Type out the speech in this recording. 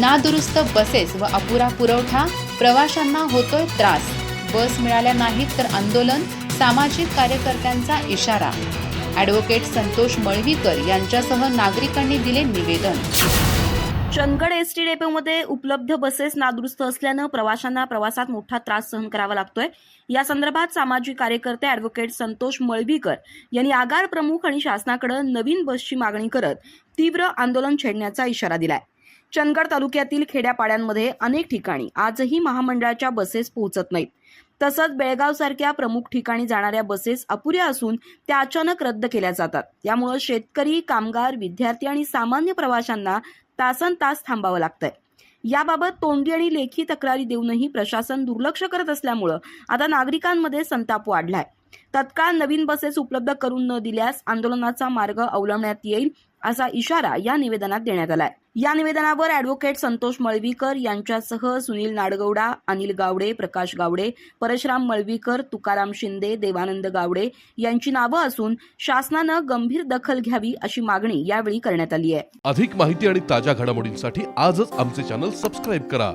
नादुरुस्त बसेस व अपुरा पुरवठा प्रवाशांना होतोय त्रास. बस मिळाल्या नाहीत तर आंदोलन सामाजिक कार्यकर्त्यांचा इशारा. ॲडव्होकेट संतोष मळवीकर यांच्यासह नागरिकांनी दिले निवेदन. चंदगड एस टी डेपोमध्ये उपलब्ध बसेस नादुरुस्त असल्यानं प्रवाशांना प्रवासात मोठा त्रास सहन करावा लागतोय. या संदर्भात सामाजिक कार्यकर्ते ॲडव्होकेट संतोष मळवीकर यांनी आगार प्रमुख आणि शासनाकडे नवीन बसची मागणी करत तीव्र आंदोलन छेडण्याचा इशारा दिलाय. चंदगड तालुक्यातील खेड्यापाड्यांमध्ये अनेक ठिकाणी आजही महामंडळाच्या बसेस पोहोचत नाहीत. तसंच बेळगाव सारख्या प्रमुख ठिकाणी जाणाऱ्या बसेस अपुऱ्या असून त्या अचानक रद्द केल्या जातात. त्यामुळे शेतकरी कामगार विद्यार्थी आणि सामान्य प्रवाशांना तासन तास थांबावं लागतंय. याबाबत तोंडी आणि लेखी तक्रारी देऊनही प्रशासन दुर्लक्ष करत असल्यामुळं आता नागरिकांमध्ये संताप वाढलाय. तत्काळ नवीन बसेस उपलब्ध करून न दिल्यास आंदोलनाचा मार्ग अवलंबण्यात येईल असा इशारा या निवेदनात देण्यात आलाय. या निवेदनावर अॅडव्होकेट संतोष मळवीकर यांच्यासह सुनील नाडगौडा अनिल गावडे प्रकाश गावडे परशुराम मळवीकर तुकाराम शिंदे देवानंद गावडे यांची नावं असून शासनानं गंभीर दखल घ्यावी अशी मागणी यावेळी करण्यात आली आहे. अधिक माहिती आणि ताज्या घडामोडींसाठी आजच आमचे चॅनल सबस्क्राईब करा.